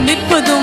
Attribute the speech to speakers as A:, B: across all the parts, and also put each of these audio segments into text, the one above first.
A: நிற்பதோ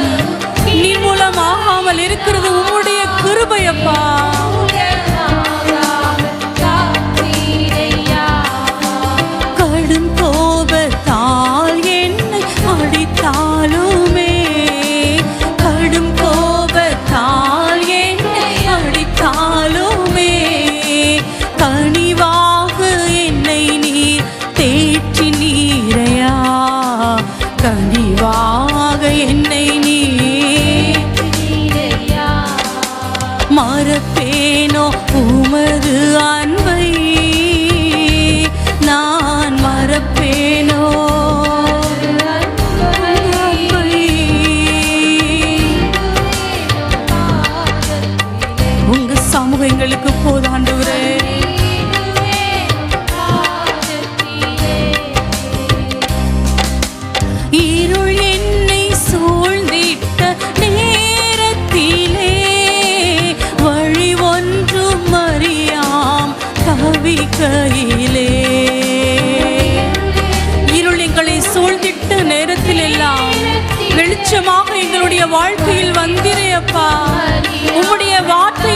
A: எங்களுடைய வாழ்க்கையில் வந்திரையப்பா. உம்முடைய வார்த்தை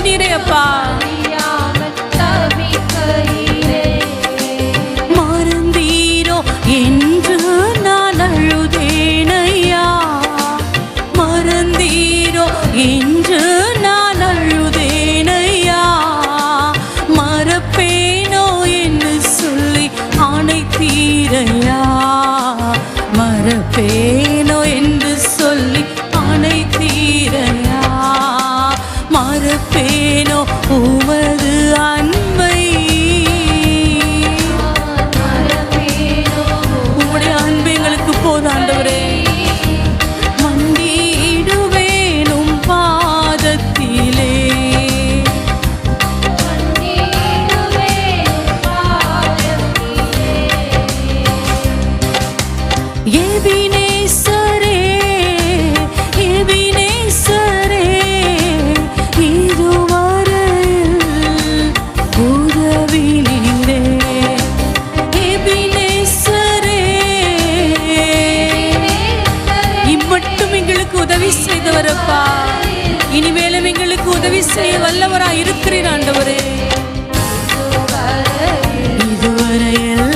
A: தவிக்கிறீரே அப்பா மறந்தீரோ என்று நான் அழுதேனையா. மறந்தீரோ என்று செய்தவரப்பா. இனிமேலும் எங்களுக்கு உதவி செய்ய வல்லவரா இருக்கிறேன் ஆண்டவரே இதுவரையில்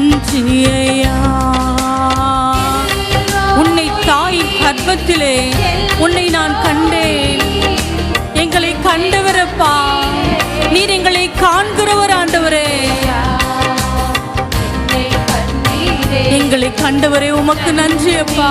A: நன்றி உன்னை தாய் கர்ப்பத்திலே உன்னை நான் கண்டேன். எங்களை கண்டவரப்பா. நீர் எங்களை காண்கிறவர் ஆண்டவரே. எங்களை கண்டவரே உமக்கு நன்றி அப்பா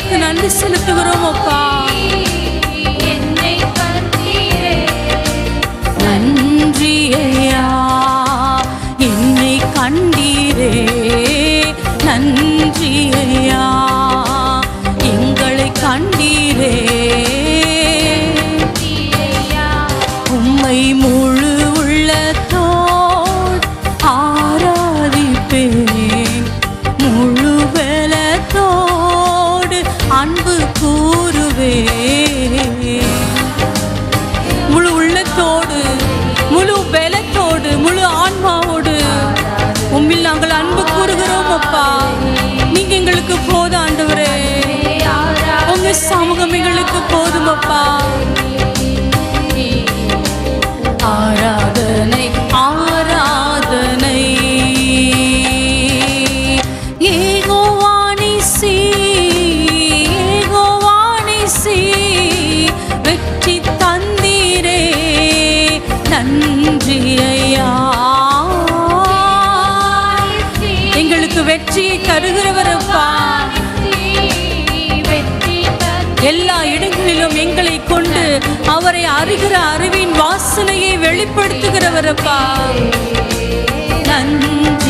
A: உமக்கு நன்றி செலுத்துகிறோம் அப்பா. எங்களுக்கு போதும் ஆண்டவரே. உங்க சமூகம் எங்களுக்கு போதும் அப்பா. அவரை அறிகிற அறிவின் வாசனையை வெளிப்படுத்துகிறவரப்பா நன்றி.